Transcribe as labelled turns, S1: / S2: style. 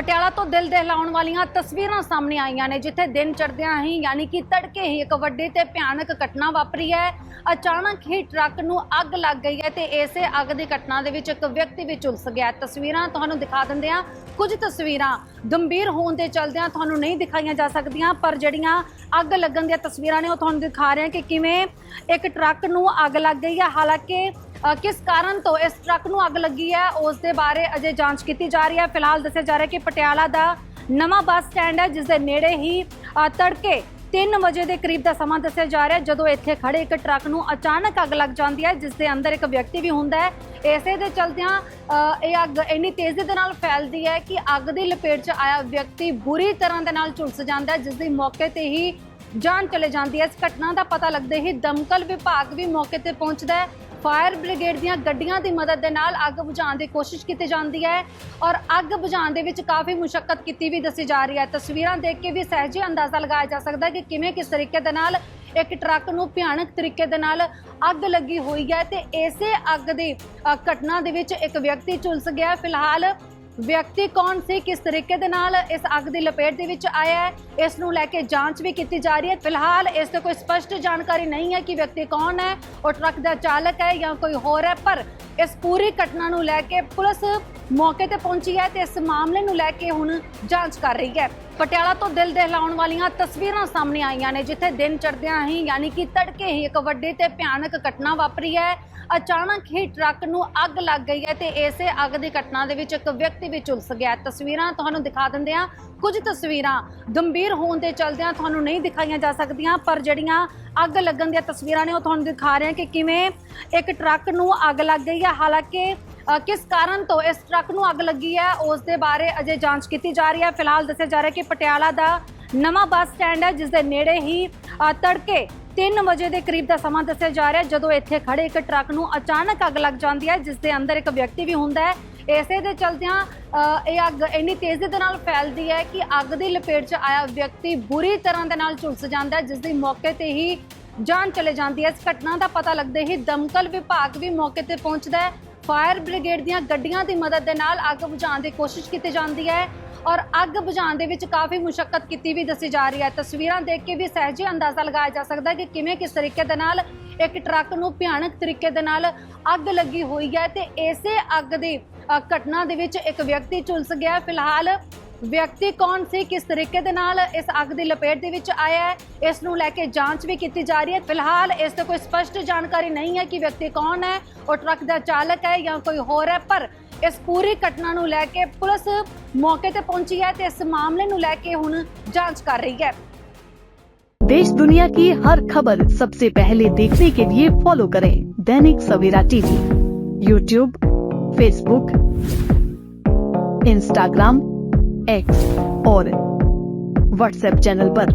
S1: ਪਟਿਆਲਾ ਤੋਂ ਦਿਲ ਦਹਿਲਾਉਣ ਵਾਲੀਆਂ ਤਸਵੀਰਾਂ ਸਾਹਮਣੇ ਆਈਆਂ ਨੇ, ਜਿੱਥੇ ਦਿਨ ਚੜ੍ਹਦਿਆਂ ਹੀ ਯਾਨੀ ਕਿ ਤੜਕੇ ਹੀ ਇੱਕ ਵੱਡੀ ਤੇ ਭਿਆਨਕ ਘਟਨਾ ਵਾਪਰੀ ਹੈ। ਅਚਾਨਕ ਹੀ ਟਰੱਕ ਨੂੰ ਅੱਗ ਲੱਗ ਗਈ ਹੈ ਤੇ ਇਸੇ ਅੱਗ ਦੀ ਘਟਨਾ ਦੇ ਵਿੱਚ ਇੱਕ ਵਿਅਕਤੀ ਵੀ ਝੁਲਸ ਗਿਆ ਤਸਵੀਰਾਂ ਤੁਹਾਨੂੰ ਦਿਖਾ ਦਿੰਦੇ ਹਾਂ। ਕੁਝ ਤਸਵੀਰਾਂ ਗੰਭੀਰ ਹੋਣ ਦੇ ਚਲਦਿਆਂ ਤੁਹਾਨੂੰ ਨਹੀਂ ਦਿਖਾਈਆਂ ਜਾ ਸਕਦੀਆਂ, ਪਰ ਜਿਹੜੀਆਂ ਅੱਗ ਲੱਗਣ ਦੀਆਂ ਤਸਵੀਰਾਂ ਨੇ ਉਹ ਤੁਹਾਨੂੰ ਦਿਖਾ ਰਹੇ ਹਾਂ ਕਿ ਕਿਵੇਂ ਇੱਕ ਟਰੱਕ ਨੂੰ ਅੱਗ ਲੱਗ ਗਈ ਹੈ। ਹਾਲਾਂਕਿ ਕਿਸ ਕਾਰਨ ਤੋਂ ਇਸ ਟਰੱਕ ਨੂੰ ਅੱਗ ਲੱਗੀ ਹੈ? ਉਸ ਦੇ ਬਾਰੇ ਅਜੇ ਜਾਂਚ ਕੀਤੀ ਜਾ ਰਹੀ ਹੈ। ਫਿਲਹਾਲ ਦੱਸਿਆ ਜਾ ਰਿਹਾ ਕਿ ਪਟਿਆਲਾ ਦਾ ਨਵਾਂ ਬੱਸ ਸਟੈਂਡ ਹੈ, ਜਿਸ ਦੇ ਨੇੜੇ ਹੀ ਤੜਕੇ 3 ਵਜੇ ਦੇ ਕਰੀਬ ਦਾ ਸਮਾਂ ਦੱਸਿਆ ਜਾ ਰਿਹਾ ਜਦੋਂ ਇੱਥੇ ਖੜੇ ਇੱਕ ਟਰੱਕ ਨੂੰ ਅਚਾਨਕ ਅੱਗ ਲੱਗ ਜਾਂਦੀ ਹੈ, ਜਿਸ ਦੇ ਅੰਦਰ ਇੱਕ ਵਿਅਕਤੀ ਵੀ ਹੁੰਦਾ ਹੈ। ਇਸੇ ਦੇ ਚਲਦਿਆਂ ਇਹ ਅੱਗ ਇੰਨੀ ਤੇਜ਼ੀ ਦੇ ਨਾਲ ਫੈਲਦੀ ਹੈ ਕਿ ਅੱਗ ਦੀ ਲਪੇਟ 'ਚ ਆਇਆ ਵਿਅਕਤੀ ਬੁਰੀ ਤਰ੍ਹਾਂ ਦੇ ਨਾਲ ਝੁਲਸ ਜਾਂਦਾ ਹੈ, ਜਿਸ ਦੀ ਮੌਕੇ ਤੇ ਹੀ ਜਾਨ ਚਲੇ ਜਾਂਦੀ ਹੈ। ਇਸ ਘਟਨਾ ਦਾ ਪਤਾ ਲੱਗਦੇ ਹੀ ਦਮਕਲ ਵਿਭਾਗ ਵੀ ਮੌਕੇ ਤੇ ਪਹੁੰਚਦਾ ਹੈ। ਫਾਇਰ ਬ੍ਰਿਗੇਡ ਦੀਆਂ ਗੱਡੀਆਂ ਦੀ ਮਦਦ ਦੇ ਨਾਲ ਅੱਗ ਬੁਝਾਉਣ ਦੀ ਕੋਸ਼ਿਸ਼ ਕੀਤੀ ਜਾਂਦੀ ਹੈ ਔਰ ਅੱਗ ਬੁਝਾਉਣ ਦੇ ਵਿੱਚ ਕਾਫੀ ਮੁਸ਼ਕਲ ਕੀਤੀ ਵੀ ਦੱਸੀ ਜਾ ਰਹੀ ਹੈ। ਤਸਵੀਰਾਂ ਦੇਖ ਕੇ ਵੀ ਸਹਿਜੇ ਅੰਦਾਜ਼ਾ ਲਗਾਇਆ ਜਾ ਸਕਦਾ ਹੈ ਕਿ ਕਿਵੇਂ ਕਿਸ ਤਰੀਕੇ ਦੇ ਨਾਲ ਇੱਕ ਟਰੱਕ ਨੂੰ ਭਿਆਨਕ ਤਰੀਕੇ ਦੇ ਨਾਲ ਅੱਗ ਲੱਗੀ ਹੋਈ ਹੈ ਤੇ ਇਸੇ ਅੱਗ ਦੀ ਘਟਨਾ ਦੇ ਵਿੱਚ ਇੱਕ ਵਿਅਕਤੀ ਝੁਲਸ ਗਿਆ। ਫਿਲਹਾਲ ਵਿਅਕਤੀ ਕੌਣ ਸੀ, ਕਿਸ ਤਰੀਕੇ ਦੇ ਨਾਲ ਇਸ ਅੱਗ ਦੀ ਲਪੇਟ ਦੇ ਵਿੱਚ ਆਇਆ ਹੈ, ਇਸ ਨੂੰ ਲੈ ਕੇ ਜਾਂਚ ਵੀ ਕੀਤੀ ਜਾ ਰਹੀ ਹੈ। ਫਿਲਹਾਲ ਇਸ ਤੇ ਕੋਈ ਸਪਸ਼ਟ ਜਾਣਕਾਰੀ ਨਹੀਂ ਹੈ ਕਿ ਵਿਅਕਤੀ ਕੌਣ ਹੈ, ਉਹ ਟਰੱਕ ਦਾ ਚਾਲਕ ਹੈ ਜਾਂ ਕੋਈ ਹੋਰ ਹੈ, ਪਰ ਇਸ ਪੂਰੀ ਘਟਨਾ ਨੂੰ ਲੈ ਕੇ ਪੁਲਿਸ ਮੌਕੇ ਤੇ ਪਹੁੰਚੀ ਹੈ ਤੇ ਇਸ ਮਾਮਲੇ ਨੂੰ ਲੈ ਕੇ ਹੁਣ ਜਾਂਚ ਕਰ ਰਹੀ ਹੈ। ਪਟਿਆਲਾ ਤੋਂ ਦਿਲ ਦਹਿਲਾਉਣ ਵਾਲੀਆਂ ਤਸਵੀਰਾਂ ਸਾਹਮਣੇ ਆਈਆਂ ਨੇ, ਜਿੱਥੇ ਦਿਨ ਚੜ੍ਹਦਿਆਂ ਹੀ ਯਾਨੀ ਕਿ ਤੜਕੇ ਹੀ ਇੱਕ ਵੱਡੀ ਤੇ ਭਿਆਨਕ ਘਟਨਾ ਵਾਪਰੀ ਹੈ। ਅਚਾਨਕ ਹੀ ਟਰੱਕ ਨੂੰ ਅੱਗ ਲੱਗ ਗਈ ਹੈ ਤੇ ਇਸੇ ਅੱਗ ਦੀ ਘਟਨਾ ਦੇ ਵਿੱਚ ਇੱਕ ਵਿਅਕਤੀ ਵੀ ਝੁਲਸ ਗਿਆ। ਤਸਵੀਰਾਂ ਤੁਹਾਨੂੰ ਦਿਖਾ ਦਿੰਦੇ ਹਾਂ। ਕੁਝ ਤਸਵੀਰਾਂ ਗੰਭੀਰ ਹੋਣ ਦੇ ਚਲਦਿਆਂ ਤੁਹਾਨੂੰ ਨਹੀਂ ਦਿਖਾਈਆਂ ਜਾ ਸਕਦੀਆਂ, ਪਰ ਜਿਹੜੀਆਂ ਅੱਗ ਲੱਗਣ ਦੀਆਂ ਤਸਵੀਰਾਂ ਨੇ ਉਹ ਤੁਹਾਨੂੰ ਦਿਖਾ ਰਹੇ ਹਾਂ ਕਿ ਕਿਵੇਂ ਇੱਕ ਟਰੱਕ ਨੂੰ ਅੱਗ ਲੱਗ ਗਈ ਹੈ। ਹਾਲਾਂਕਿ ਕਿਸ ਕਾਰਨ ਤੋਂ ਇਸ ਟਰੱਕ ਨੂੰ ਅੱਗ ਲੱਗੀ ਹੈ, ਉਸ ਦੇ ਬਾਰੇ ਅਜੇ ਜਾਂਚ ਕੀਤੀ ਜਾ ਰਹੀ ਹੈ। ਫਿਲਹਾਲ ਦੱਸਿਆ ਜਾ ਰਿਹਾ ਕਿ ਪਟਿਆਲਾ ਦਾ ਨਵਾਂ ਬੱਸ ਸਟੈਂਡ ਹੈ ਜਿਸ ਦੇ ਨੇੜੇ ਹੀ ਤੜਕੇ 3 ਵਜੇ ਦੇ ਕਰੀਬ ਦਾ ਸਮਾਂ ਦੱਸਿਆ ਜਾ ਰਿਹਾ ਜਦੋਂ ਇੱਥੇ ਖੜੇ ਇੱਕ ਟਰੱਕ ਨੂੰ ਅਚਾਨਕ ਅੱਗ ਲੱਗ ਜਾਂਦੀ ਹੈ ਜਿਸ ਦੇ ਅੰਦਰ ਇੱਕ ਵਿਅਕਤੀ ਵੀ ਹੁੰਦਾ ਹੈ। ਇਸੇ ਦੇ ਚਲਦਿਆਂ ਇਹ ਅੱਗ ਇੰਨੀ ਤੇਜ਼ੀ ਦੇ ਨਾਲ ਫੈਲਦੀ ਹੈ ਕਿ ਅੱਗ ਦੀ ਲਪੇਟ 'ਚ ਆਇਆ ਵਿਅਕਤੀ ਬੁਰੀ ਤਰ੍ਹਾਂ ਦੇ ਨਾਲ ਝੁਲਸ ਜਾਂਦਾ ਹੈ ਜਿਸ ਦੀ ਮੌਕੇ ਤੇ ਹੀ ਜਾਨ ਚਲੇ ਜਾਂਦੀ ਹੈ। ਇਸ ਘਟਨਾ ਦਾ ਪਤਾ ਲੱਗਦੇ ਹੀ ਦਮਕਲ ਵਿਭਾਗ ਵੀ ਮੌਕੇ ਤੇ ਪਹੁੰਚਦਾ ਹੈ। ਫਾਇਰ ਬ੍ਰਿਗੇਡ ਦੀਆਂ ਗੱਡੀਆਂ ਦੀ ਮਦਦ ਦੇ ਨਾਲ ਅੱਗ ਬੁਝਾਉਣ ਦੀ ਕੋਸ਼ਿਸ਼ ਕੀਤੀ ਜਾਂਦੀ ਹੈ। ਔਰ ਅੱਗ ਬੁਝਾਉਣ ਦੇ ਵਿੱਚ ਕਾਫੀ ਮੁਸ਼ਕਲ ਕੀਤੀ ਵੀ ਦੱਸੀ ਜਾ ਰਹੀ ਹੈ। ਤਸਵੀਰਾਂ ਦੇਖ ਕੇ ਵੀ ਸਹਿਜੇ ਅੰਦਾਜ਼ਾ ਲਗਾਇਆ ਜਾ ਸਕਦਾ ਕਿ ਕਿਵੇਂ ਕਿਸ ਤਰੀਕੇ ਦੇ ਨਾਲ ਇੱਕ ਟਰੱਕ ਨੂੰ ਭਿਆਨਕ ਤਰੀਕੇ ਦੇ ਨਾਲ ਅੱਗ ਲੱਗੀ ਹੋਈ ਹੈ ਤੇ ਇਸੇ ਅੱਗ ਦੀ ਘਟਨਾ ਦੇ ਵਿੱਚ ਇੱਕ ਵਿਅਕਤੀ ਝੁਲਸ ਗਿਆ ਫਿਲਹਾਲ ਵਿਅਕਤੀ ਕੌਣ ਸੀ, ਕਿਸ ਤਰੀਕੇ ਦੇ ਨਾਲ ਇਸ ਅੱਗ ਦੀ ਲਪੇਟ ਦੇ ਵਿੱਚ ਆਇਆ ਹੈ, ਇਸ ਨੂੰ ਲੈ ਕੇ ਜਾਂਚ ਵੀ ਕੀਤੀ ਜਾ ਰਹੀ ਹੈ। ਫਿਲਹਾਲ ਇਸ ਤੇ ਕੋਈ ਸਪਸ਼ਟ ਜਾਣਕਾਰੀ ਨਹੀਂ ਹੈ ਕਿ ਵਿਅਕਤੀ ਕੌਣ ਹੈ, ਉਹ ਟਰੱਕ ਦਾ ਚਾਲਕ ਹੈ ਜਾਂ ਕੋਈ ਹੋਰ ਹੈ, ਪਰ ਇਸ ਪੂਰੀ ਘਟਨਾ ਨੂੰ ਲੈ ਕੇ ਪੁਲਿਸ ਮੌਕੇ ਤੇ ਪਹੁੰਚੀ ਹੈ ਤੇ ਇਸ ਮਾਮਲੇ ਨੂੰ ਲੈ ਕੇ ਹੁਣ ਜਾਂਚ ਕਰ ਰਹੀ ਹੈ
S2: देश दुनिया की हर खबर सबसे पहले देखने के लिए फॉलो करें Dainik Savera TV YouTube Facebook Instagram X और व्हाट्सएप चैनल पर।